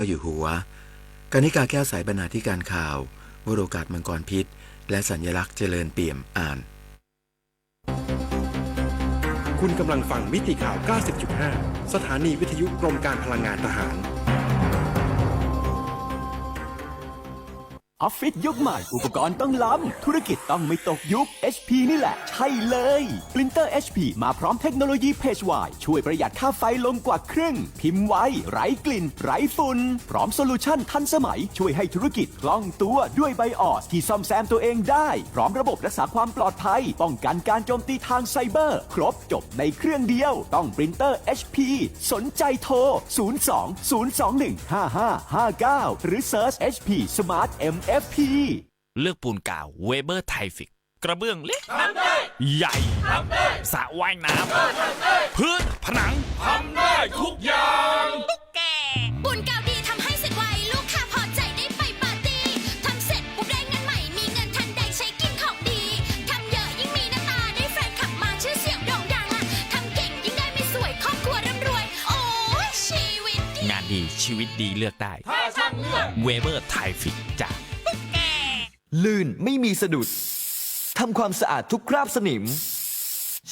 จ้าอยู่หัวกานิกาแก้วสายบรรณาธิการข่าววโรกาสมังกรพิษ และสัญลักษณ์เจริญเปี่ยมอ่าน คุณกำลังฟังมิติข่าว 90.5 สถานีวิทยุกรมการพลังงานทหาร ออฟฟิศยุคใหม่ อุปกรณ์ต้องล้ำ ธุรกิจต้องไม่ตกยุค HP นี่แหละ ใช่เลย ปรินเตอร์ HP มาพร้อมเทคโนโลยีเพจ Y ช่วยประหยัดค่าไฟลงกว่าครึ่ง พิมพ์ไวไร้กลิ่น ไร้ฝุ่นพร้อมโซลูชันทันสมัย ช่วยให้ธุรกิจคล่องตัวด้วยไบออสที่ซ่อมแซมตัวเองได้ พร้อมระบบรักษาความปลอดภัย ป้องกันการโจมตีทางไซเบอร์ ครบจบในเครื่องเดียว ต้องปรินเตอร์ HP สนใจโทร 02 021 5559 หรือ Search HP Smart M MFP เลือกปูนกาวเวเบอร์ไทฟิก กระเบื้องเล็กทำได้ใหญ่ทำได้สระว่ายน้ำพื้นผนังทำได้ทุกอย่างแกบุญเก่าดีทำให้เสร็จไวลูกค้าพอใจได้ไปปาร์ตี้ทำเสร็จปุ๊บได้เงินใหม่มีเงินทันใดใช้กินของดีทำเยอะยิ่งมีหน้าตาได้แฟนขับมาชื่อเสียงโด่งดังอะทำเก่งยิ่งได้ไม่สวยครอบครัวร่ำรวย โอ้ยชีวิตดีงานดีชีวิตดีเลือกได้ถ้าช่างเลือกเวเบอร์ไทฟิกจ้ะ ลื่นไม่มีสะดุด ทำความสะอาดทุกคราบสนิม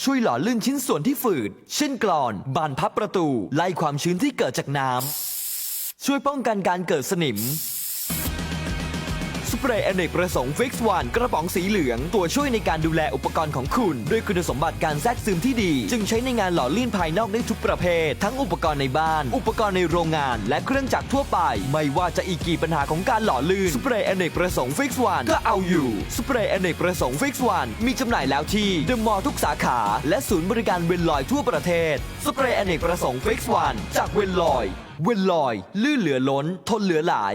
ช่วยหล่อลื่นชิ้นส่วนที่ฝืด เช่นกรอน บานพับประตู ไล่ความชื้นที่เกิดจากน้ำ ช่วยป้องกันการเกิดสนิม ปรย์อเนกประสงค์ฟิกซ์วันกระป๋องสีเหลือง ตัวช่วยในการดูแลอุปกรณ์ของคุณ ด้วยคุณสมบัติการแทรกซึมที่ดี จึงใช้ในงานหล่อลื่นภายนอกได้ทุกประเภท ทั้งอุปกรณ์ในบ้าน อุปกรณ์ในโรงงาน และเครื่องจักรทั่วไป ไม่ว่าจะอีกกี่ปัญหาของการหล่อลื่นสเปรย์อเนกประสงค์ฟิกซ์วันก็เอาอยู่สเปรย์อเนกประสงค์ฟิกซ์วันมีจำหน่ายแล้วที่เดอะมอลล์ทุกสาขาและศูนย์บริการเวนลอยทั่วประเทศสเปรย์อเนกประสงค์ฟิกซ์วันจากเวนลอยเวนลอย ลื่นเหลือล้น ทนเหลือหลาย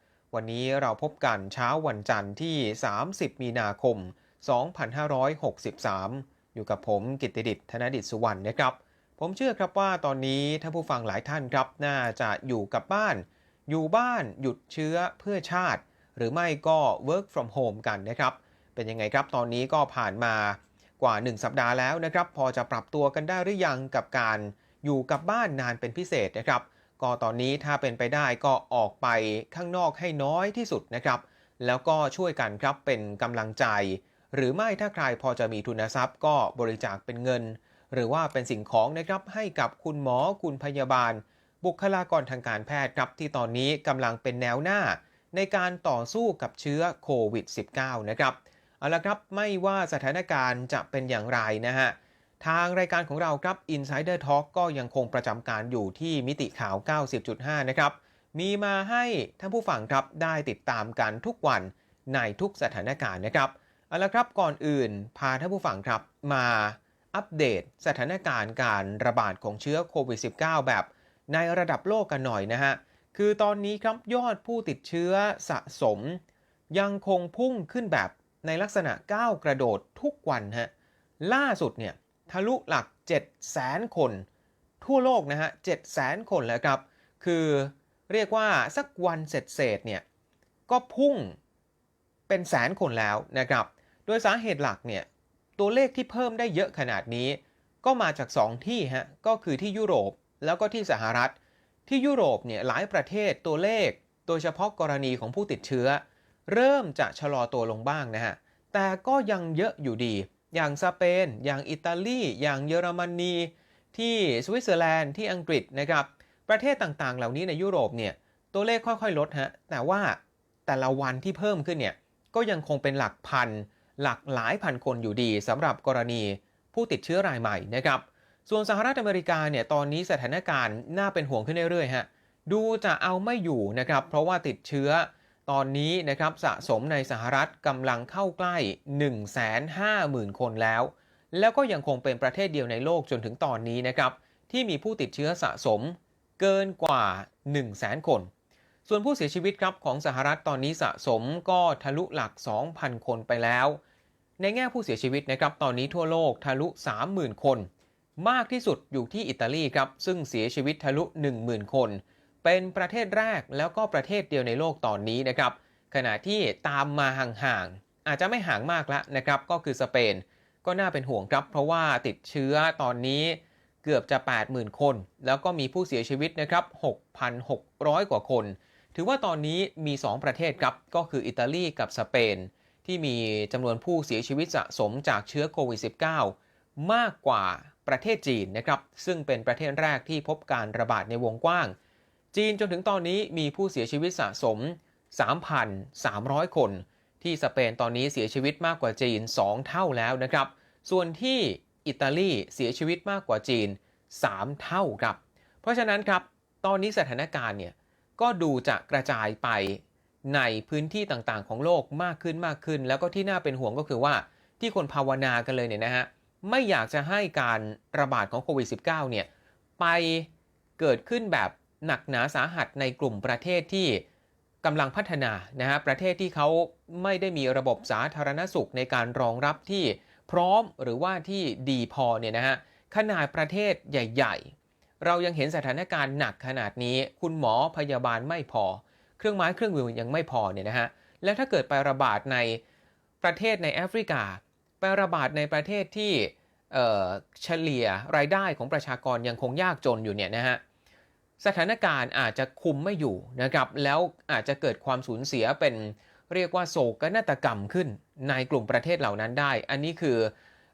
วันนี้เราพบกันเช้าวันจันทร์ที่ 30 มีนาคม 2563 อยู่กับผมกิตติดิษฐ์ธนดิษฐ์สุวรรณนะครับ ผมเชื่อครับว่าตอนนี้ท่านผู้ฟังหลายท่านครับ น่าจะอยู่กับบ้าน อยู่บ้านหยุดเชื้อเพื่อชาติ หรือไม่ก็ work from home กันนะครับ เป็นยังไงครับตอนนี้ก็ผ่านมากว่า 1 สัปดาห์แล้วนะครับ พอจะปรับตัวกันได้หรือยังกับการอยู่กับบ้านนานเป็นพิเศษนะครับ ก็ตอนนี้ถ้าเป็นไปได้ก็ออกไปข้างนอกให้น้อยที่สุดนะครับ แล้วก็ช่วยกันครับเป็นกำลังใจ หรือไม่ถ้าใครพอจะมีทุนทรัพย์ก็บริจาคเป็นเงิน หรือว่าเป็นสิ่งของนะครับให้กับคุณหมอคุณพยาบาล บุคลากรทางการแพทย์ครับที่ตอนนี้กำลังเป็นแนวหน้า ในการต่อสู้กับเชื้อโควิด -19 นะครับเอาละครับไม่ว่าสถานการณ์จะเป็นอย่างไรนะฮะ ทางรายการของเราครับ Insider Talk ก็ยังคงประจำการอยู่ที่มิติข่าว 90.5 นะครับ มีมาให้ท่านผู้ฟังครับได้ติดตามกันทุกวันในทุกสถานการณ์นะครับ เอาละครับก่อนอื่นพาท่านผู้ฟังครับมาอัปเดตสถานการณ์การระบาดของเชื้อโควิด -19 แบบในระดับโลกกันหน่อยนะฮะ คือตอนนี้ครับยอดผู้ติดเชื้อสะสม ยังคงพุ่งขึ้นแบบในลักษณะก้าวกระโดดทุกวันฮะ ล่าสุดเนี่ย ทะลุหลัก7 0 0 0 0 คน ทั่วโลกนะฮะ 7 0 0 0 0 คนแล้วครับ คือเรียกว่าสักวันเสร็จเศษๆเนี่ย ก็พุ่งเป็นแสนคนแล้วนะครับ โดยสาเหตุหลักเนี่ย ตัวเลขที่เพิ่มได้เยอะขนาดนี้ ก็มาจาก 2 ที่ฮะ ก็คือที่ยุโรปแล้วก็ที่สหรัฐ ที่ยุโรปเนี่ยหลายประเทศตัวเลข โดยเฉพาะกรณีของผู้ติดเชื้อ เริ่มจะชะลอตัวลงบ้างนะฮะ แต่ก็ยังเยอะอยู่ดี อย่างสเปน อย่างอิตาลี อย่างเยอรมนี ที่สวิตเซอร์แลนด์ ที่อังกฤษนะครับ ประเทศต่างๆ เหล่านี้ในยุโรปเนี่ยตัวเลขค่อยๆ ลดฮะ แต่ว่าแต่ละวันที่เพิ่มขึ้นเนี่ยก็ยังคงเป็นหลักพัน หลักหลายพันคนอยู่ดีสำหรับกรณีผู้ติดเชื้อรายใหม่นะครับ ส่วนสหรัฐอเมริกาเนี่ยตอนนี้สถานการณ์น่าเป็นห่วงขึ้นเรื่อยๆฮะ ดูจะเอาไม่อยู่นะครับ เพราะว่าติดเชื้อ ตอนนี้นะครับสะสมในสหรัฐกำลังเข้าใกล้ 150,000 คนแล้ว แล้วก็ยังคงเป็นประเทศเดียวในโลกจนถึงตอนนี้นะครับที่มีผู้ติดเชื้อสะสมเกินกว่า 100,000 คน ส่วนผู้เสียชีวิตครับของสหรัฐตอนนี้สะสมก็ทะลุหลัก 2,000 คนไปแล้ว ในแง่ผู้เสียชีวิตนะครับตอนนี้ทั่วโลกทะลุ 30,000 คน มากที่สุดอยู่ที่อิตาลีครับซึ่งเสียชีวิตทะลุ 10,000 คน เป็นประเทศแรกแล้วก็ประเทศเดียวในโลกตอนนี้นะครับ ขณะที่ตามมาห่างๆ อาจจะไม่ห่างมากแล้วนะครับ ก็คือสเปน ก็น่าเป็นห่วงครับ เพราะว่าติดเชื้อตอนนี้เกือบจะ 80,000 คน แล้วก็มีผู้เสียชีวิตนะครับ 6,600 กว่าคน ถือว่าตอนนี้มี 2 ประเทศครับ ก็คืออิตาลีกับสเปน ที่มีจำนวนผู้เสียชีวิตสะสมจากเชื้อโควิด -19 มากกว่าประเทศจีนนะครับ ซึ่งเป็นประเทศแรกที่พบการระบาดในวงกว้าง จีนจนถึงตอนนี้มีผู้เสียชีวิตสะสม 3,300 คน ที่สเปนตอนนี้เสียชีวิตมากกว่าจีน 2 เท่าแล้วนะครับ ส่วนที่อิตาลีเสียชีวิตมากกว่าจีน 3 เท่าครับ เพราะฉะนั้นครับ ตอนนี้สถานการณ์เนี่ยก็ดูจะกระจายไปในพื้นที่ต่างๆ ของโลกมากขึ้นมากขึ้น แล้วก็ที่น่าเป็นห่วงก็คือว่าที่คนภาวนากันเลยเนี่ยนะฮะไม่อยากจะให้การระบาดของโควิด -19 เนี่ยไปเกิดขึ้นแบบ หนักหนาสาหัสในกลุ่มประเทศที่กำลังพัฒนานะฮะประเทศที่เขาไม่ได้มีระบบสาธารณสุขในการรองรับที่พร้อมหรือว่าที่ดีพอเนี่ยนะฮะขนาดประเทศใหญ่ ๆ เรายังเห็นสถานการณ์หนักขนาดนี้ คุณหมอพยาบาลไม่พอ เครื่องไม้เครื่องมือยังไม่พอเนี่ยนะฮะแล้วถ้าเกิดไประบาดในประเทศในแอฟริกา ไประบาดในประเทศที่เฉลี่ยรายได้ของประชากรยังคงยากจนอยู่เนี่ยนะฮะ สถานการณ์อาจจะคุมไม่อยู่นะครับ แล้วอาจจะเกิดความสูญเสียเป็นเรียกว่าโศกนาฏกรรมขึ้นในกลุ่มประเทศเหล่านั้นได้ อันนี้คือ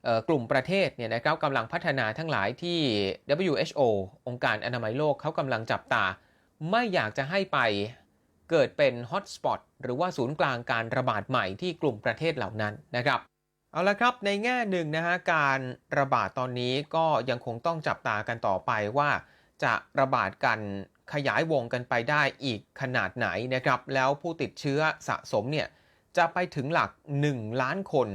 อกลุ่มประเทศเนี่ยนะครับกำลังพัฒนาทั้งหลายที่ WHO องค์การอนามัยโลกเขากำลังจับตา ไม่อยากจะให้ไปเกิดเป็นฮอตสปอตหรือว่าศูนย์กลางการระบาดใหม่ที่กลุ่มประเทศเหล่านั้นนะครับเอาละครับในแง่หนึ่งนะฮะการระบาดตอนนี้ก็ยังคงต้องจับตากันต่อไปว่า จะระบาดกันขยายวงกันไปได้อีกขนาดไหนนะครับ แล้วผู้ติดเชื้อสะสมเนี่ยจะไปถึงหลัก 1 ล้านคน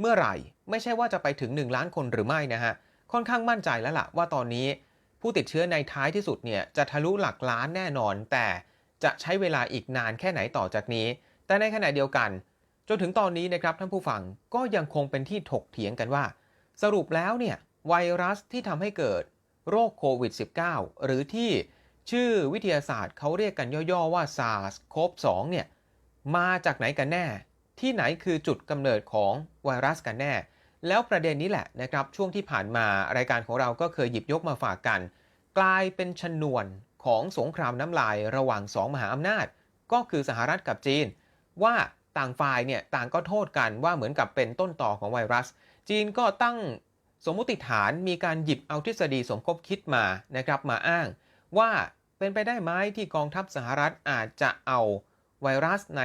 เมื่อไหร่ ไม่ใช่ว่าจะไปถึง 1 ล้านคนหรือไม่นะฮะ ค่อนข้างมั่นใจแล้วล่ะว่าตอนนี้ผู้ติดเชื้อในท้ายที่สุดเนี่ยจะทะลุหลักล้านแน่นอน แต่จะใช้เวลาอีกนานแค่ไหนต่อจากนี้ แต่ในขณะเดียวกัน จนถึงตอนนี้นะครับท่านผู้ฟังก็ยังคงเป็นที่ถกเถียงกันว่า สรุปแล้วเนี่ยไวรัสที่ทำให้เกิด โรคโควิด -19 หรือที่ชื่อวิทยาศาสตร์เขาเรียกกันย่อๆว่า SARS-CoV-2 เนี่ยมาจากไหนกันแน่ ที่ไหนคือจุดกำเนิดของไวรัสกันแน่ แล้วประเด็นนี้แหละนะครับช่วงที่ผ่านมารายการของเราก็เคยหยิบยกมาฝากกัน กลายเป็นชนวนของสงครามน้ำลายระหว่างสองมหาอำนาจ ก็คือสหรัฐกับจีน ว่าต่างฝ่ายเนี่ยต่างก็โทษกันว่าเหมือนกับเป็นต้นต่อของไวรัส จีนก็ตั้ง สมมุติฐานมีการหยิบเอาทฤษฎีสมคบคิดมานะครับมาอ้าง ว่าเป็นไปได้ไหมที่กองทัพสหรัฐอาจจะเอาไวรัสใน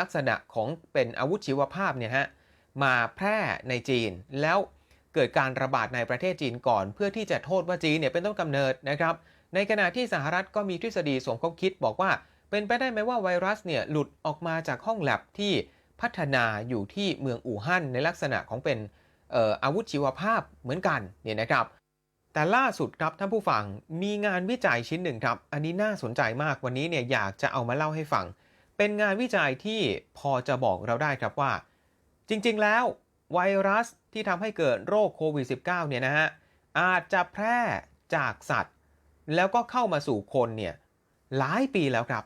ลักษณะของเป็นอาวุธชีวภาพเนี่ยฮะมาแพร่ในจีน แล้วเกิดการระบาดในประเทศจีนก่อน เพื่อที่จะโทษว่าจีนเนี่ยเป็นต้นกำเนิดนะครับในขณะที่สหรัฐก็มีทฤษฎีสมคบคิดบอกว่า เป็นไปได้ไหมว่าไวรัสเนี่ยหลุดออกมาจากห้องแลบที่พัฒนาอยู่ที่เมืองอู่ฮั่นในลักษณะของเป็น อาวุธชีวภาพเหมือนกันเนี่ยนะครับแต่ล่าสุดครับท่านผู้ฟังมีงานวิจัยชิ้นหนึ่งครับ อันนี้น่าสนใจมากวันนี้เนี่ยอยากจะเอามาเล่าให้ฟัง เป็นงานวิจัยที่พอจะบอกเราได้ครับว่า จริงๆแล้ว ไวรัสที่ทำให้เกิดโรคโควิด -19 เนี่ยนะฮะอาจจะแพร่จากสัตว์ แล้วก็เข้ามาสู่คนเนี่ยหลายปีแล้วครับ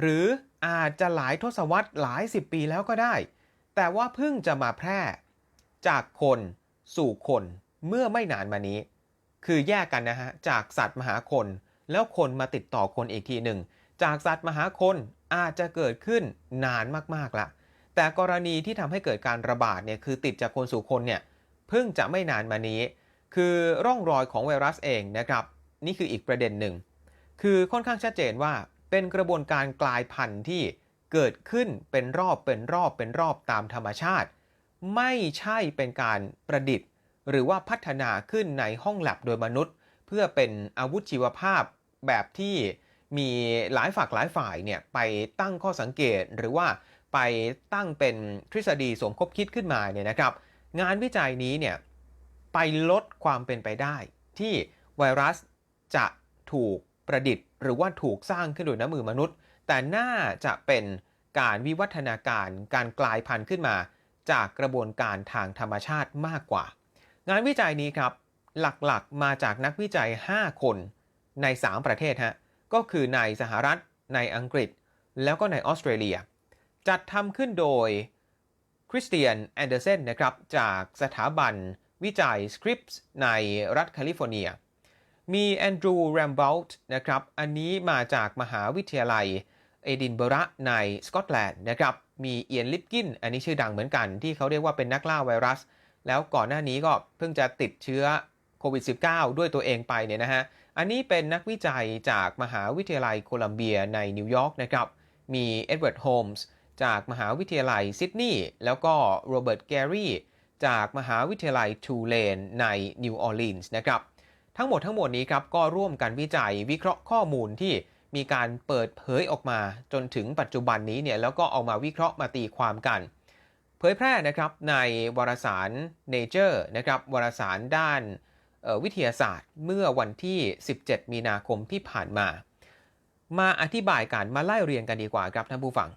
หรืออาจจะหลายทศวรรษหลายสิบปีแล้วก็ได้ แต่ว่าเพิ่งจะมาแพร่ จากคนสู่คนเมื่อไม่นานมานี้ คือแยกกันนะฮะจากสัตว์มหาคน แล้วคนมาติดต่อคนอีกทีหนึ่ง จากสัตว์มหาคนอาจจะเกิดขึ้นนานมากๆละแต่กรณีที่ทำให้เกิดการระบาดเนี่ยคือติดจากคนสู่คนเนี่ยเพิ่งจะไม่นานมานี้ คือร่องรอยของไวรัสเองนะครับ นี่คืออีกประเด็นหนึ่ง คือค่อนข้างชัดเจนว่าเป็นกระบวนการกลายพันธุ์ที่เกิดขึ้นเป็นรอบเป็นรอบเป็นรอบตามธรรมชาติ ไม่ใช่เป็นการประดิษฐ์ หรือว่าพัฒนาขึ้นในห้องแลบโดยมนุษย์ เพื่อเป็นอาวุธชีวภาพแบบที่มีหลายฝักหลายฝ่ายเนี่ยไปตั้งข้อสังเกตหรือว่าไปตั้งเป็นทฤษฎีสมคบคิดขึ้นมาเนี่ยนะครับ งานวิจัยนี้เนี่ยไปลดความเป็นไปได้ ที่ไวรัสจะถูกประดิษฐ์ หรือว่าถูกสร้างขึ้นโดยน้ำมือมนุษย์ แต่น่าจะเป็นการวิวัฒนาการการกลายพันธุ์ขึ้นมา จากกระบวนการทางธรรมชาติมากกว่า งานวิจัยนี้ครับ หลักๆ มาจากนักวิจัย 5 คนใน 3 ประเทศฮะก็คือในสหรัฐ ในอังกฤษ แล้วก็ในออสเตรเลีย จัดทำขึ้นโดยคริสเตียนแอนเดอร์เซนนะครับจากสถาบันวิจัย Scripps ในรัฐแคลิฟอร์เนีย มีแอนดรูว์แรมเบลต์นะครับ อันนี้มาจากมหาวิทยาลัยเอดินเบระในสกอตแลนด์นะครับ มีเอียนลิปกิน อันนี้ชื่อดังเหมือนกันที่เขาเรียกว่าเป็นนักล่าไวรัส แล้วก่อนหน้านี้ก็เพิ่งจะติดเชื้อโควิด -19 ด้วยตัวเองไปเนี่ยนะฮะ อันนี้เป็นนักวิจัยจากมหาวิทยาลัยโคลัมเบียในนิวยอร์กนะครับ มีเอ็ดเวิร์ด โฮมส์จากมหาวิทยาลัยซิดนีย์ แล้วก็โรเบิร์ต แกรี่จากมหาวิทยาลัยทูเลนในนิวออร์ลีนส์นะครับ ทั้งหมดทั้งหมวลนี้ครับก็ร่วมกันวิจัยวิเคราะห์ข้อมูลที่ มีการเปิดเผยออกมาจนถึงปัจจุบันนี้เนี่ยแล้วก็เอามาวิเคราะห์มาตีความกัน เผยแพร่นะครับในวารสาร Nature นะครับวารสารด้านวิทยาศาสตร์เมื่อวันที่ 17 มีนาคมที่ผ่านมา มาอธิบายกันมาไล่เรียงกันดีกว่าครับท่านผู้ฟัง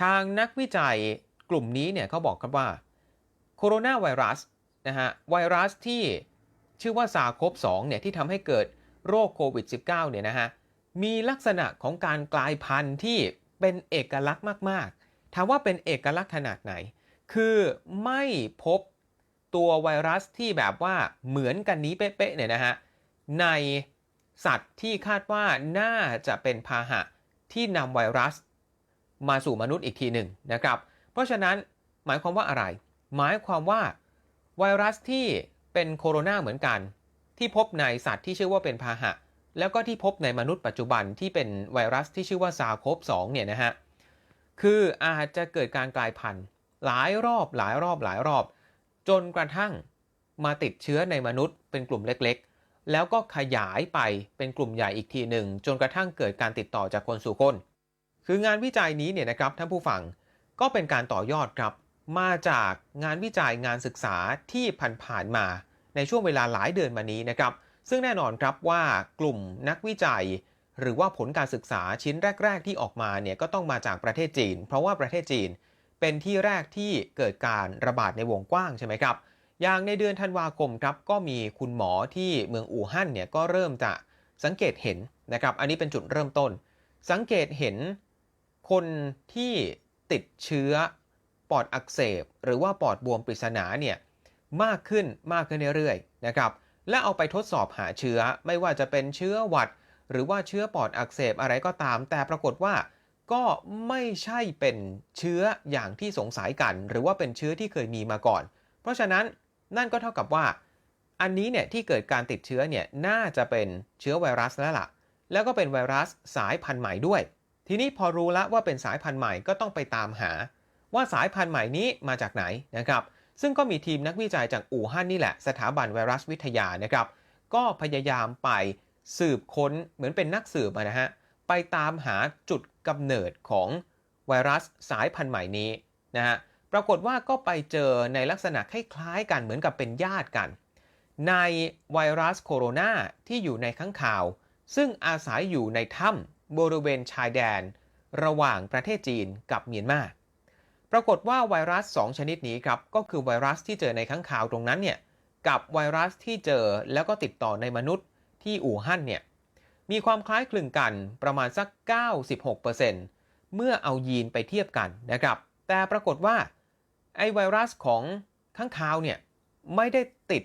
ทางนักวิจัยกลุ่มนี้เนี่ยเขาบอกครับว่าโคโรนาไวรัสนะฮะไวรัสที่ชื่อว่าซาโคบ2เนี่ยที่ทำให้เกิดโรคโควิด -19 เนี่ยนะฮะ มีลักษณะของการกลายพันธุ์ที่เป็นเอกลักษณ์มาก ๆ ถามว่าเป็นเอกลักษณ์ขนาดไหน คือไม่พบตัวไวรัสที่แบบว่าเหมือนกันนี้เป๊ะๆเนี่ยนะฮะ ในสัตว์ที่คาดว่าน่าจะเป็นพาหะที่นำไวรัสมาสู่มนุษย์อีกทีหนึ่งนะครับ เพราะฉะนั้นหมายความว่าอะไร หมายความว่าไวรัสที่เป็นโคโรนาเหมือนกัน ที่พบในสัตว์ที่ชื่อว่าเป็นพาหะ แล้วก็ที่พบในมนุษย์ปัจจุบันที่เป็นไวรัสที่ชื่อว่าซาโคบ2เนี่ยนะฮะ คืออาจจะเกิดการกลายพันธุ์หลายรอบหลายรอบหลายรอบ จนกระทั่งมาติดเชื้อในมนุษย์เป็นกลุ่มเล็กๆ แล้วก็ขยายไปเป็นกลุ่มใหญ่อีกทีหนึ่ง จนกระทั่งเกิดการติดต่อจากคนสู่คน คืองานวิจัยนี้เนี่ยนะครับท่านผู้ฟังก็เป็นการต่อยอดครับมาจากงานวิจัยงานศึกษาที่ผ่านๆมาในช่วงเวลาหลายเดือนมานี้นะครับ ซึ่งแน่นอนครับว่ากลุ่มนักวิจัย หรือว่าผลการศึกษาชิ้นแรก ๆ ที่ออกมาเนี่ยก็ต้องมาจากประเทศจีน เพราะว่าประเทศจีน เป็นที่แรกที่เกิดการระบาดในวงกว้างใช่ไหมครับ อย่างในเดือนธันวาคมครับก็มีคุณหมอที่เมืองอู่ฮั่นเนี่ยก็เริ่มจะสังเกตเห็นนะครับ อันนี้เป็นจุดเริ่มต้น สังเกตเห็นคนที่ติดเชื้อปอดอักเสบ หรือว่าปอดบวมปริศนาเนี่ยมากขึ้นมากขึ้นเรื่อยๆนะครับ และเอาไปทดสอบหาเชื้อ ไม่ว่าจะเป็นเชื้อหวัด หรือว่าเชื้อปอดอักเสบอะไรก็ตาม แต่ปรากฏว่าก็ไม่ใช่เป็นเชื้ออย่างที่สงสัยกัน หรือว่าเป็นเชื้อที่เคยมีมาก่อน เพราะฉะนั้นนั่นก็เท่ากับว่า อันนี้เนี่ยที่เกิดการติดเชื้อเนี่ยน่าจะเป็นเชื้อไวรัสแล้วล่ะ แล้วก็เป็นไวรัสสายพันธุ์ใหม่ด้วย ทีนี้พอรู้แล้วว่าเป็นสายพันธุ์ใหม่ก็ต้องไปตามหา ว่าสายพันธุ์ใหม่นี้มาจากไหนนะครับ ซึ่งก็มีทีมนักวิจัยจากอู่ฮั่นนี่แหละ สถาบันไวรัสวิทยานะครับ ก็พยายามไปสืบค้นเหมือนเป็นนักสืบนะฮะ ไปตามหาจุดกำเนิดของไวรัสสายพันธุ์ใหม่นี้นะฮะ ปรากฏว่าก็ไปเจอในลักษณะคล้ายๆกันเหมือนกับเป็นญาติกัน ในไวรัสโคโรนาที่อยู่ในข้างข่าว ซึ่งอาศัยอยู่ในถ้ำบริเวณชายแดน ระหว่างประเทศจีนกับเมียนมา ปรากฏว่าไวรัส 2 ชนิดนี้ครับก็คือไวรัสที่เจอในข้างข่าวตรงนั้นเนี่ยกับไวรัสที่เจอแล้วก็ติดต่อในมนุษย์ที่อู่ฮั่นเนี่ยมีความคล้ายคลึงกันประมาณสัก 96%เมื่อเอายีนไปเทียบกันนะครับ แต่ปรากฏว่าไอไวรัสของข้างคาวเนี่ยไม่ได้ติด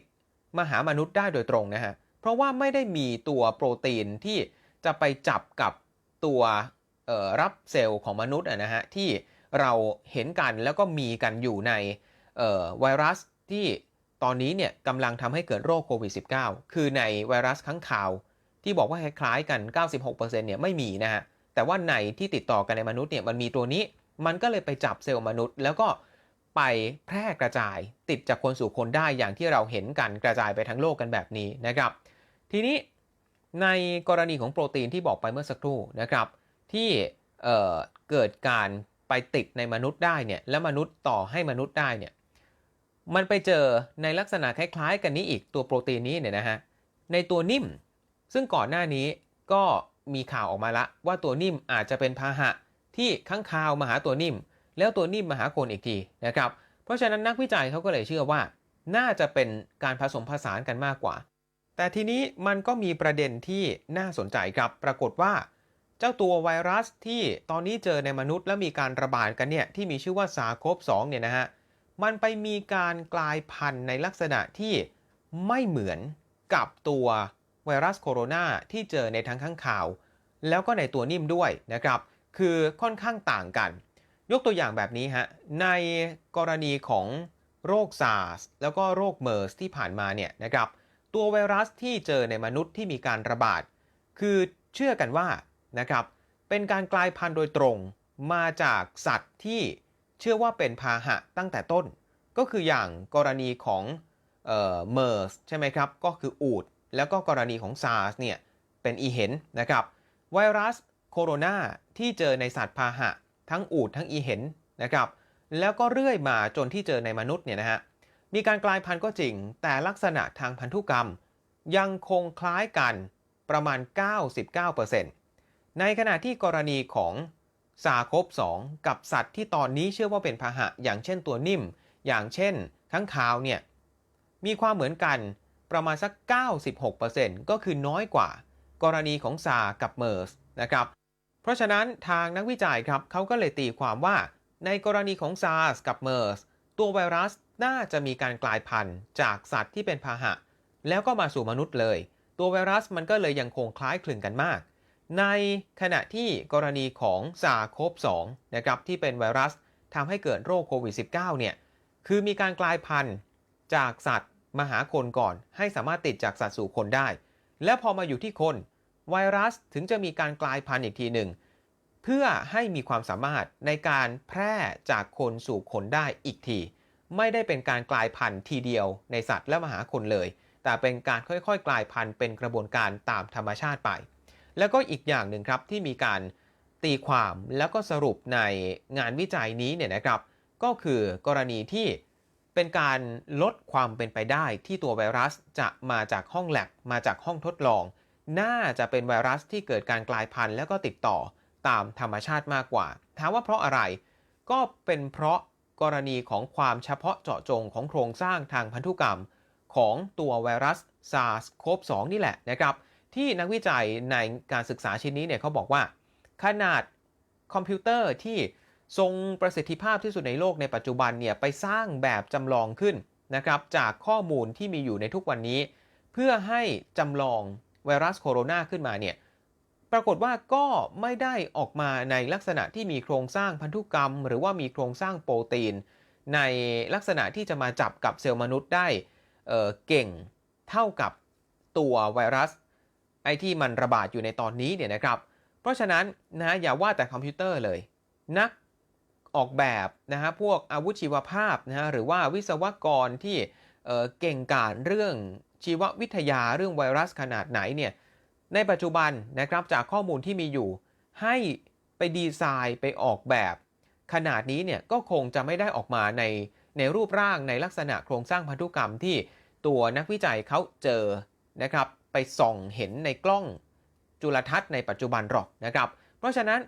มาหามนุษย์ได้โดยตรงนะฮะ เพราะว่าไม่ได้มีตัวโปรตีนที่จะไปจับกับตัวรับเซลล์ของมนุษย์อะนะฮะที่ เราเห็นกันแล้วก็มีกันอยู่ในไวรัสที่ตอนนี้เนี่ยกำลังทำให้เกิดโรคโควิด -19 คือในไวรัสข้างคาว ที่บอกว่าคล้ายๆกัน 96%เนี่ยไม่มีนะฮะ แต่ว่าในที่ติดต่อกันในมนุษย์เนี่ยมันมีตัวนี้ มันก็เลยไปจับเซลล์มนุษย์ แล้วก็ไปแพร่กระจายติดจากคนสู่คนได้อย่างที่เราเห็นกันกระจายไปทั้งโลกกันแบบนี้นะครับ ทีนี้ในกรณีของโปรตีนที่บอกไปเมื่อสักครู่นะครับ ที่เเกิดการ ไปติดในมนุษย์ได้เนี่ยและมนุษย์ต่อให้มนุษย์ได้เนี่ยมันไปเจอในลักษณะคล้ายๆ กันนี้อีกตัวโปรตีนนี้เนี่ยนะฮะในตัวนิ่ม ซึ่งก่อนหน้านี้ก็มีข่าวออกมาละว่าตัวนิ่มอาจจะเป็นพาหะที่ข้างคาวมาหาตัวนิ่ม แล้วตัวนิ่มมาหาคนอีกทีนะครับเพราะฉะนั้นนักวิจัยเขาก็เลยเชื่อว่า น่าจะเป็นการผสมผสานกันมากกว่า แต่ทีนี้มันก็มีประเด็นที่น่าสนใจครับปรากฏว่า เจ้าตัวไวรัสที่ตอนนี้เจอในมนุษย์และมีการระบาดกันเนี่ยที่มีชื่อว่าซาโคบ2เนี่ยนะฮะมันไปมีการกลายพันธุ์ในลักษณะที่ไม่เหมือนกับตัวไวรัสโคโรนาที่เจอในทั้งข้างข่าว แล้วก็ในตัวนิ่มด้วยนะครับ คือค่อนข้างต่างกัน ยกตัวอย่างแบบนี้ฮะในกรณีของโรคซาร์สแล้วก็โรคเมอร์สที่ผ่านมาเนี่ยนะครับตัวไวรัสที่เจอในมนุษย์ที่มีการระบาด คือเชื่อกันว่า นะครับ เป็นการกลายพันธุ์โดยตรงมาจากสัตว์ที่เชื่อว่าเป็นพาหะตั้งแต่ต้น ก็คืออย่างกรณีของเอ่อเมอร์สใช่ไหมครับ ก็คืออูด แล้วก็กรณีของซาร์สเนี่ยเป็นอีเห็นนะครับ ไวรัสโคโรนาที่เจอในสัตว์พาหะ ทั้งอูดทั้งอีเห็นนะครับแล้วก็เรื่อยมาจนที่เจอในมนุษย์เนี่ยนะฮะ มีการกลายพันธุ์ก็จริง แต่ลักษณะทางพันธุกรรม ยังคงคล้ายกันประมาณ 99% ในขณะที่กรณีของซาโคบ2กับสัตว์ที่ตอนนี้เชื่อว่าเป็นพาหะ อย่างเช่นตัวนิ่ม อย่างเช่นข้างคาวเนี่ยมีความเหมือนกันประมาณสัก 96%ก็คือน้อยกว่า กรณีของซากับเมอร์สนะครับเพราะฉะนั้นทางนักวิจัยครับเขาก็เลยตีความว่า ในกรณีของ SARS กับ MERS ตัวไวรัสน่าจะมีการกลายพันธุ์จากสัตว์ที่เป็นพาหะ แล้วก็มาสู่มนุษย์เลย ตัวไวรัสมันก็เลยยังคงคล้ายคลึงกันมาก ในขณะที่กรณีของซาโคบ2นะครับที่เป็นไวรัสทำให้เกิดโรคโควิด -19 เนี่ยคือมีการกลายพันธุ์จากสัตว์มาหาคนก่อน ให้สามารถติดจากสัตว์สู่คนได้ และพอมาอยู่ที่คน ไวรัสถึงจะมีการกลายพันธุ์อีกทีหนึ่ง เพื่อให้มีความสามารถในการแพร่จากคนสู่คนได้อีกที ไม่ได้เป็นการกลายพันธุ์ทีเดียวในสัตว์และมาหาคนเลย แต่เป็นการค่อยๆ กลายพันธุ์เป็นกระบวนการตามธรรมชาติไป แล้วก็อีกอย่างหนึ่งครับที่มีการตีความแล้วก็สรุปในงานวิจัยนี้เนี่ยนะครับ ก็คือกรณีที่เป็นการลดความเป็นไปได้ที่ตัวไวรัสจะมาจากห้องแลบมาจากห้องทดลอง น่าจะเป็นไวรัสที่เกิดการกลายพันธุ์แล้วก็ติดต่อตามธรรมชาติมากกว่า ถามว่าเพราะอะไร ก็เป็นเพราะกรณีของความเฉพาะเจาะจงของโครงสร้างทางพันธุกรรม ของตัวไวรัส SARS-CoV-2 นี่แหละนะครับ ที่นักวิจัยในการศึกษาชิ้นนี้เนี่ยเขาบอกว่า ขนาดคอมพิวเตอร์ที่ทรงประสิทธิภาพที่สุดในโลกในปัจจุบันเนี่ยไปสร้างแบบจำลองขึ้นนะครับจากข้อมูลที่มีอยู่ในทุกวันนี้ เพื่อให้จำลองไวรัสโคโรนาขึ้นมาเนี่ยปรากฏว่าก็ไม่ได้ออกมาในลักษณะที่มีโครงสร้างพันธุกรรม หรือว่ามีโครงสร้างโปรตีน ในลักษณะที่จะมาจับกับเซลล์มนุษย์ได้เเก่งเท่ากับตัวไวรัส ไอ้ที่มันระบาดอยู่ในตอนนี้เนี่ยนะครับ เพราะฉะนั้นนะอย่าว่าแต่คอมพิวเตอร์เลย นักออกแบบนะฮะพวกอาวุธชีวภาพนะฮะหรือว่าวิศวกรที่เเก่งกาจเรื่องชีววิทยาเรื่องไวรัสขนาดไหนเนี่ยในปัจจุบันนะครับจากข้อมูลที่มีอยู่ ให้ไปดีไซน์ไปออกแบบ ขนาดนี้เนี่ยก็คงจะไม่ได้ออกมาในในรูปร่างในลักษณะโครงสร้างพันธุกรรมที่ตัวนักวิจัยเขาเจอนะครับ ไปส่องเห็นในกล้องจุลทรรศน์ในปัจจุบันหรอกนะครับ เพราะฉะนั้น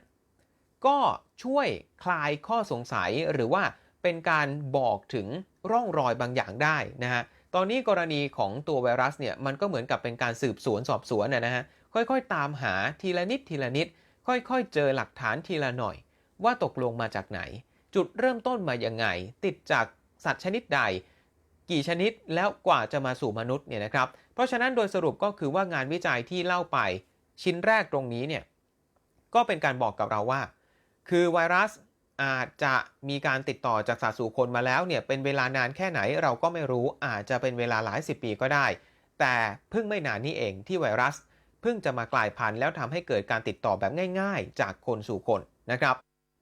ก็ช่วยคลายข้อสงสัยหรือว่าเป็นการบอกถึงร่องรอยบางอย่างได้นะฮะ ตอนนี้กรณีของตัวไวรัสเนี่ยมันก็เหมือนกับเป็นการสืบสวนสอบสวนนะฮะ ค่อยๆ ตามหาทีละนิดทีละนิด ค่อยๆ เจอหลักฐานทีละหน่อย ว่าตกลงมาจากไหน จุดเริ่มต้นมาอย่างไง ติดจากสัตว์ชนิดใด กี่ชนิดแล้วกว่าจะมาสู่มนุษย์เนี่ยนะครับ ราะฉะนั้นโดยสรุปก็คือว่างานวิจัยที่เล่าไปชิ้นแรกตรงนี้เนี่ยก็เป็นการบอกกับเราว่า คือไวรัสอาจจะมีการติดต่อจากสัตว์สู่คนมาแล้วเนี่ยเป็นเวลานานแค่ไหนเราก็ไม่รู้อาจจะเป็นเวลาหลายสิบปีก็ได้ แต่เพิ่งไม่นานนี้เองที่ไวรัสเพิ่งจะมากลายพันธุ์แล้วทำให้เกิดการติดต่อแบบง่าย ๆ จากคนสู่คนนะครับ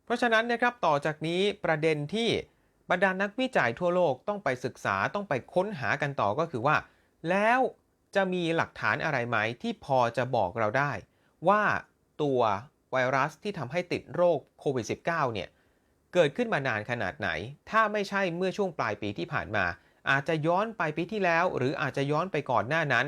เพราะฉะนั้นนะครับต่อจากนี้ประเด็นที่บรรดานักวิจัยทั่วโลกต้องไปศึกษาต้องไปค้นหากันต่อก็คือว่า แล้ว จะมีหลักฐานอะไรไหมที่พอจะบอกเราได้ ว่าตัวไวรัสที่ทำให้ติดโรคโควิด -19 เนี่ย เกิดขึ้นมานานขนาดไหน ถ้าไม่ใช่เมื่อช่วงปลายปีที่ผ่านมา อาจจะย้อนไปปีที่แล้ว หรืออาจจะย้อนไปก่อนหน้านั้น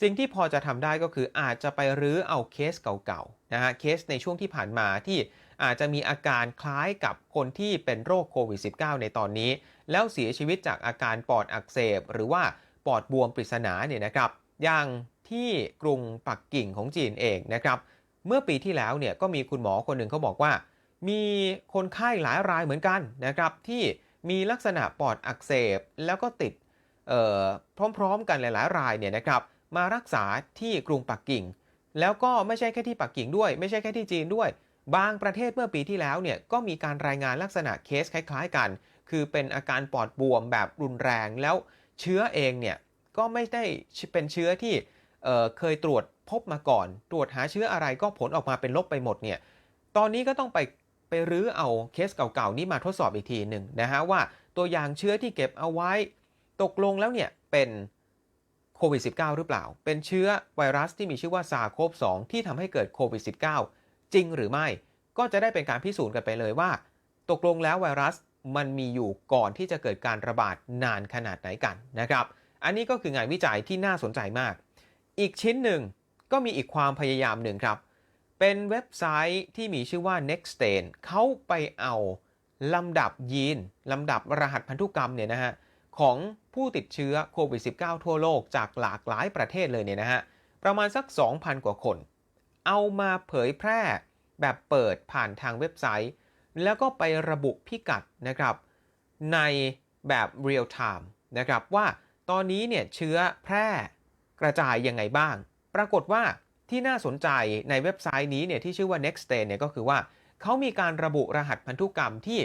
สิ่งที่พอจะทำได้ก็คืออาจจะไปรื้อเอาเคสเก่าๆนะฮะเคสในช่วงที่ผ่านมาที่อาจจะมีอาการคล้ายกับคนที่เป็นโรคโควิด -19 ในตอนนี้ แล้วเสียชีวิตจากอาการปอดอักเสบ หรือว่า ปอดบวมปริศนาเนี่ยนะครับ อย่างที่กรุงปักกิ่งของจีนเองนะครับ เมื่อปีที่แล้วเนี่ยก็มีคุณหมอคนหนึ่งเขาบอกว่า มีคนไข้หลายรายเหมือนกันนะครับ ที่มีลักษณะปอดอักเสบแล้วก็ติดพร้อมๆ กันหลายๆ รายเนี่ยนะครับ มารักษาที่กรุงปักกิ่ง แล้วก็ไม่ใช่แค่ที่ปักกิ่งด้วย ไม่ใช่แค่ที่จีนด้วย บางประเทศเมื่อปีที่แล้วเนี่ยก็มีการรายงานลักษณะเคสคล้าย ๆ กัน คือเป็นอาการปอดบวมแบบรุนแรงแล้ว เชื้อเองเนี่ยก็ไม่ได้เป็นเชื้อที่เเคยตรวจพบมาก่อน ตรวจหาเชื้ออะไรก็ผลออกมาเป็นลบไปหมดเนี่ยตอนนี้ก็ต้องไปไปรื้อเอาเคสเก่าๆนี้มาทดสอบอีกทีหนึ่งนะฮะว่าตัวอย่างเชื้อที่เก็บเอาไว้ ตกลงแล้วเนี่ยเป็นโควิด -19 หรือเปล่า เป็นเชื้อไวรัสที่มีชื่อว่าซาโคบ2ที่ทำให้เกิดโควิด -19 จริงหรือไม่ ก็จะได้เป็นการพิสูจน์กันไปเลยว่า ตกลงแล้วไวรัส มันมีอยู่ก่อนที่จะเกิดการระบาดนานขนาดไหนกันนะครับ อันนี้ก็คืองานวิจัยที่น่าสนใจมาก อีกชิ้นหนึ่งก็มีอีกความพยายามหนึ่งครับ เป็นเว็บไซต์ที่มีชื่อว่า Nextgen เขาไปเอาลำดับยีนลำดับรหัสพันธุกรรมเนี่ยนะฮะของผู้ติดเชื้อโควิด -19 ทั่วโลกจากหลากหลายประเทศเลยเนี่ยนะฮะ ประมาณสัก 2,000 กว่าคน เอามาเผยแพร่แบบเปิดผ่านทางเว็บไซต์ แล้วก็ไประบุพิกัดนะครับ ในแบบ real time นะครับว่าตอนนี้เนี่ยเชื้อแพร่กระจายยังไงบ้าง ปรากฏว่าที่น่าสนใจในเว็บไซต์นี้เนี่ยที่ชื่อว่า Nextgen เนี่ยก็คือว่าเขามีการระบุรหัสพันธุกรรมที่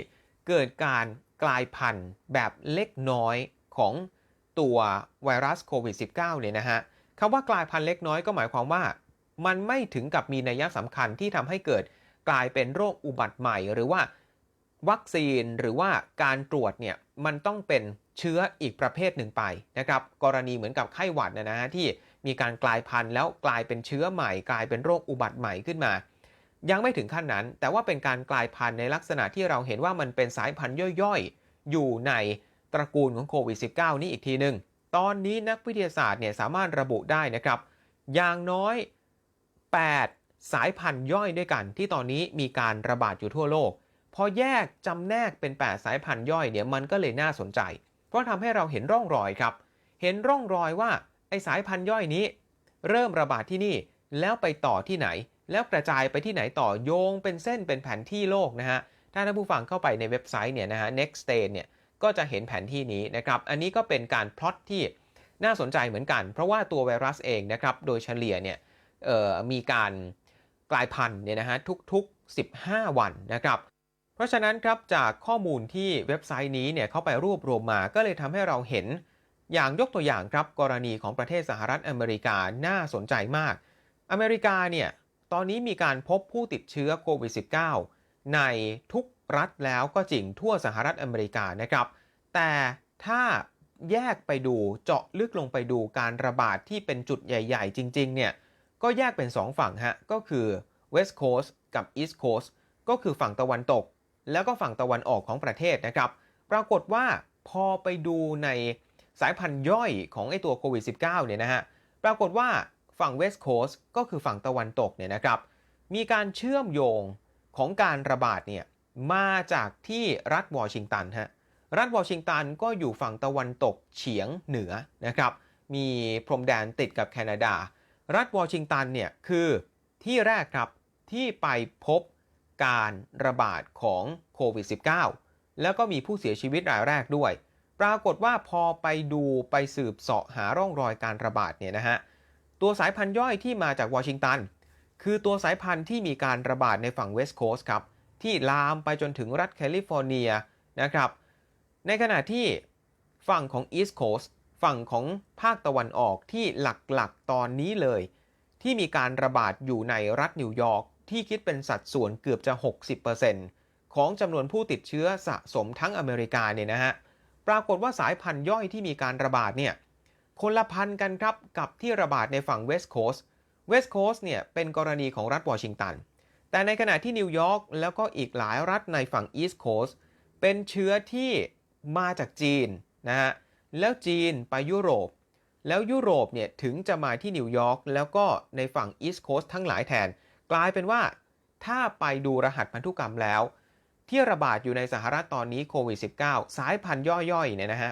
เกิดการกลายพันธุ์แบบเล็กน้อยของตัวไวรัสโควิด -19 เนี่ยนะฮะคำว่ากลายพันธุ์เล็กน้อยก็หมายความว่า มันไม่ถึงกับมีนัยสำคัญที่ทำให้เกิด กลายเป็นโรคอุบัติใหม่ หรือว่าวัคซีนหรือว่าการตรวจเนี่ยมันต้องเป็นเชื้ออีกประเภทหนึ่งไปนะครับกรณีเหมือนกับไข้หวัดนะนะฮะที่มีการกลายพันธุ์แล้วกลายเป็นเชื้อใหม่ กลายเป็นโรคอุบัติใหม่ขึ้นมา ยังไม่ถึงขั้นนั้น แต่ว่าเป็นการกลายพันธุ์ในลักษณะที่เราเห็นว่ามันเป็นสายพันธุ์ย่อยๆ อยู่ในตระกูลของโควิด -19 นี่อีกทีหนึ่งตอนนี้นักวิทยาศาสตร์เนี่ยสามารถระบุได้นะครับ อย่างน้อย 8 สายพันธุ์ย่อยด้วยกัน ที่ตอนนี้มีการระบาดอยู่ทั่วโลก พอแยกจำแนกเป็น 8 สายพันธุ์ย่อยเนี่ยมันก็เลยน่าสนใจ เพราะทำให้เราเห็นร่องรอยครับ เห็นร่องรอยว่าไอสายพันธุ์ย่อยนี้ เริ่มระบาดที่นี่แล้วไปต่อที่ไหน แล้วกระจายไปที่ไหนต่อโยงเป็นเส้นเป็นแผนที่โลกนะฮะถ้าท่านผู้ฟังเข้าไปในเว็บไซต์เนี่ยนะฮะ next day เนี่ยก็จะเห็นแผนที่นี้นะครับ อันนี้ก็เป็นการพล็อตที่น่าสนใจเหมือนกัน เพราะว่าตัวไวรัสเองนะครับ โดยเฉลี่ยเนี่ยมีการ กลายพันธุ์เนี่ยนะฮะทุกๆ 15 วันนะครับ เพราะฉะนั้นครับจากข้อมูลที่เว็บไซต์นี้เนี่ยเขาไปรวบรวมมาก็เลยทำให้เราเห็น อย่างยกตัวอย่างครับกรณีของประเทศสหรัฐอเมริกาน่าสนใจมาก อเมริกาเนี่ยตอนนี้มีการพบผู้ติดเชื้อโควิด -19 ในทุกรัฐแล้วก็จริงทั่วสหรัฐอเมริกานะครับ แต่ถ้าแยกไปดูเจาะลึกลงไปดูการระบาดที่เป็นจุดใหญ่ ๆ จริง ๆ เนี่ย ก็แยกเป็น 2 ฝั่งฮะ ก็คือ West Coast กับ East Coast ก็คือฝั่งตะวันตก แล้วก็ฝั่งตะวันออกของประเทศนะครับ ปรากฏว่าพอไปดูในสายพันธุ์ย่อยของไอตัวโควิด -19 เนี่ยนะฮะ ปรากฏว่าฝั่ง West Coast ก็คือฝั่งตะวันตกเนี่ยนะครับ มีการเชื่อมโยงของการระบาดเนี่ยมาจากที่รัฐวอชิงตันฮะ รัฐวอชิงตันก็อยู่ฝั่งตะวันตกเฉียงเหนือนะครับ มีพรมแดนติดกับแคนาดา รัฐวอชิงตันเนี่ยคือที่แรกครับที่ไปพบการระบาดของโควิด -19 แล้วก็มีผู้เสียชีวิตรายแรกด้วย ปรากฏว่าพอไปดูไปสืบเสาะหาร่องรอยการระบาดเนี่ยนะฮะตัวสายพันธุ์ย่อยที่มาจากวอชิงตัน คือตัวสายพันธุ์ที่มีการระบาดในฝั่งเวสต์โคสต์ครับที่ลามไปจนถึงรัฐแคลิฟอร์เนียนะครับ ในขณะที่ฝั่งของอีสต์โคสต์ ฝั่งของภาคตะวันออกที่หลักๆตอนนี้เลย ที่มีการระบาดอยู่ในรัฐนิวยอร์กที่คิดเป็นสัดส่วนเกือบจะ 60%ของจำนวนผู้ติดเชื้อสะสมทั้งอเมริกาเนี่ยนะฮะ ปรากฏว่าสายพันธุ์ย่อยที่มีการระบาดเนี่ยคนละพันกันครับกับที่ระบาดในฝั่งเวสต์โคสต์เวสต์โคสต์เนี่ยเป็นกรณีของรัฐวอชิงตัน แต่ในขณะที่นิวยอร์กแล้วก็อีกหลายรัฐในฝั่งอีสต์โคสต์เป็นเชื้อที่มาจากจีนนะฮะ แล้วจีนไปยุโรป แล้วยุโรปเนี่ยถึงจะมาที่นิวยอร์กแล้วก็ในฝั่งอีสต์โคสต์ทั้งหลายแทน กลายเป็นว่าถ้าไปดูรหัสพันธุกรรมแล้ว ที่ระบาดอยู่ในสหรัฐตอนนี้โควิด -19 สายพันธุ์ย่อยๆเนี่ยนะฮะ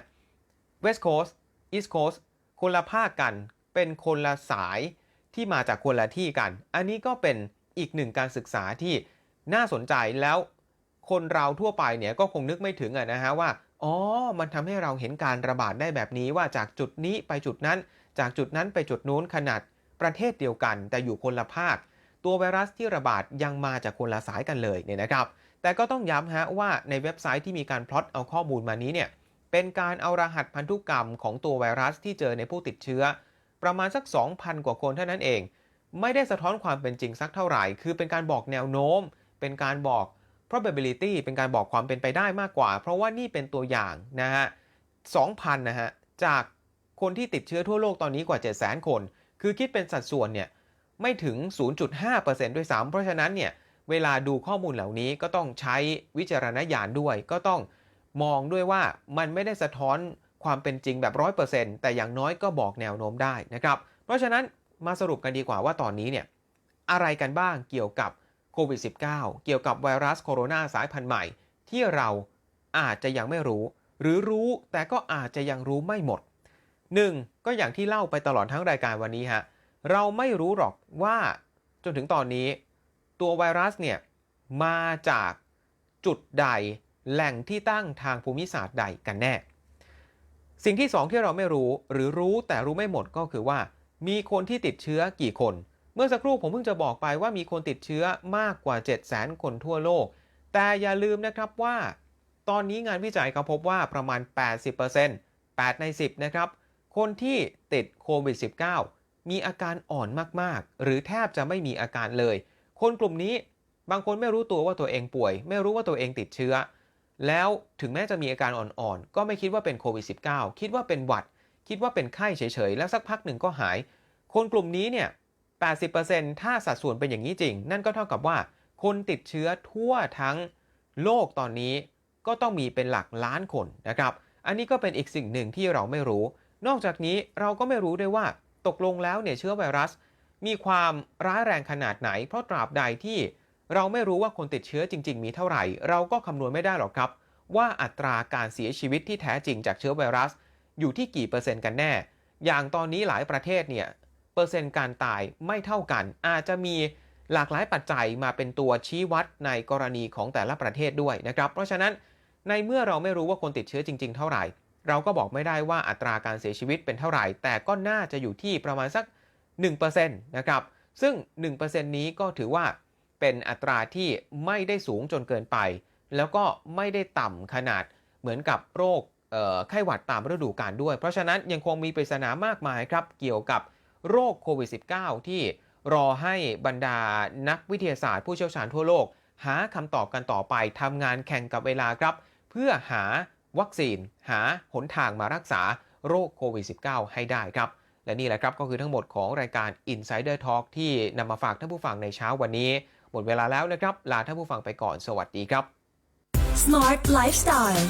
West Coast East Coast คนละภาคกันเป็นคนละสายที่มาจากคนละที่กัน อันนี้ก็เป็นอีกหนึ่งการศึกษาที่น่าสนใจแล้วคนเราทั่วไปเนี่ยก็คงนึกไม่ถึงอะนะฮะว่า อ๋อ มันทำให้เราเห็นการระบาดได้แบบนี้ว่าจากจุดนี้ไปจุดนั้น จากจุดนั้นไปจุดนู้นขนาดประเทศเดียวกัน แต่อยู่คนละภาค ตัวไวรัสที่ระบาดยังมาจากคนละสายกันเลยเนี่ยนะครับ แต่ก็ต้องย้ำฮะว่าในเว็บไซต์ที่มีการพลอตเอาข้อมูลมานี้เนี่ยเป็นการเอารหัสพันธุกรรมของตัวไวรัสที่เจอในผู้ติดเชื้อ ประมาณสัก 2,000 กว่าคนเท่านั้นเอง ไม่ได้สะท้อนความเป็นจริงสักเท่าไหร่ คือเป็นการบอกแนวโน้ม เป็นการบอก probability เป็นการบอกความเป็นไปได้มากกว่า เพราะว่านี่เป็นตัวอย่างนะฮะ2,000นะฮะ จากคนที่ติดเชื้อทั่วโลกตอนนี้กว่า 700,000 คน คือคิดเป็นสัดส่วนเนี่ยไม่ถึง 0.5%ด้วยซ้ำเพราะฉะนั้นเนี่ยเวลาดูข้อมูลเหล่านี้ก็ต้องใช้วิจารณญาณด้วย ก็ต้องมองด้วยว่ามันไม่ได้สะท้อนความเป็นจริงแบบ 100%แต่อย่างน้อยก็บอกแนวโน้มได้นะครับ เพราะฉะนั้นมาสรุปกันดีกว่าว่าตอนนี้เนี่ยอะไรกันบ้างเกี่ยวกับ วิด -19 เกี่ยวกับไวรัสโคโรนาสายพันธุ์ใหม่ ที่เราอาจจะยังไม่รู้ หรือรู้แต่ก็อาจจะยังรู้ไม่หมด 1. ก็อย่างที่เล่าไปตลอดทั้งรายการวันนี้ฮะเราไม่รู้หรอกว่าจนถึงตอนนี้ ตัวไวรัสเนี่ยมาจากจุดใดแหล่งที่ตั้งทางภูมิศาสตร์ใดกันแน่ สิ่งที่ 2 ที่เราไม่รู้หรือรู้แต่รู้ไม่หมดก็คือว่า มีคนที่ติดเชื้อกี่คน เมื่อสักครู่ผมเพิ่งจะบอกไปว่ามีคนติดเชื้อมากกว่า 7 0 0 0 0 0 คนทั่วโลก แต่อย่าลืมนะครับว่า ตอนนี้งานวิจัยเขาพบว่าประมาณ 80% 8 ใน 10 นะครับ คนที่ติดโควิด -19 มีอาการอ่อนมาก ๆ หรือแทบจะไม่มีอาการเลย คนกลุ่มนี้บางคนไม่รู้ตัวว่าตัวเองป่วย ไม่รู้ว่าตัวเองติดเชื้อ แล้วถึงแม้จะมีอาการอ่อน ๆ ก็ไม่คิดว่าเป็นโควิด -19 คิดว่าเป็นหวัด คิดว่าเป็นไข้เฉย ๆ แล้วสักพักหนึ่งก็หาย คนกลุ่มนี้เนี่ย 80%ถ้าสัดส่วนเป็นอย่างนี้จริง นั่นก็เท่ากับว่า คนติดเชื้อทั่วทั้งโลกตอนนี้ก็ต้องมีเป็นหลักล้านคนนะครับ อันนี้ก็เป็นอีกสิ่งหนึ่งที่เราไม่รู้ นอกจากนี้เราก็ไม่รู้ด้วยว่าตกลงแล้วเนี่ยเชื้อไวรัส มีความร้ายแรงขนาดไหน เพราะตราบใดที่เราไม่รู้ว่าคนติดเชื้อจริง ๆ มีเท่าไหร่ เราก็คำนวณไม่ได้หรอกครับ ว่าอัตราการเสียชีวิตที่แท้จริงจากเชื้อไวรัส อยู่ที่กี่เปอร์เซ็นต์กันแน่ อย่างตอนนี้หลายประเทศเนี่ย ปอร์เซ็นต์การตายไม่เท่ากัน อาจจะมีหลากหลายปัจจัยมาเป็นตัวชี้วัดในกรณีของแต่ละประเทศด้วยนะครับ เพราะฉะนั้นในเมื่อเราไม่รู้ว่าคนติดเชื้อจริง ๆ เท่าไหร่ เราก็บอกไม่ได้ว่าอัตราการเสียชีวิตเป็นเท่าไหร่ แต่ก็น่าจะอยู่ที่ประมาณสัก 1%นะครับซึ่ง 1%นี้ก็ถือว่าเป็นอัตราที่ไม่ได้สูงจนเกินไป แล้วก็ไม่ได้ต่ำขนาดเหมือนกับโรคไข้หวัดตามฤดูกาลด้วย เพราะฉะนั้นยังคงมีปริศนามากมายครับเกี่ยวกับ โรคโควิด -19 ที่รอให้บรรดานักวิทยาศาสตร์ผู้เชี่ยวชาญทั่วโลก หาคำตอบกันต่อไปทำงานแข่งกับเวลาครับ เพื่อหาวัคซีน หาหนทางมารักษาโรคโควิด -19 ให้ได้ครับ และนี่แหละครับก็คือทั้งหมดของรายการ Insider Talk ที่นำมาฝากท่านผู้ฟังในเช้าวันนี้ หมดเวลาแล้วนะครับ ลาท่านผู้ฟังไปก่อนสวัสดีครับ Smart Lifestyle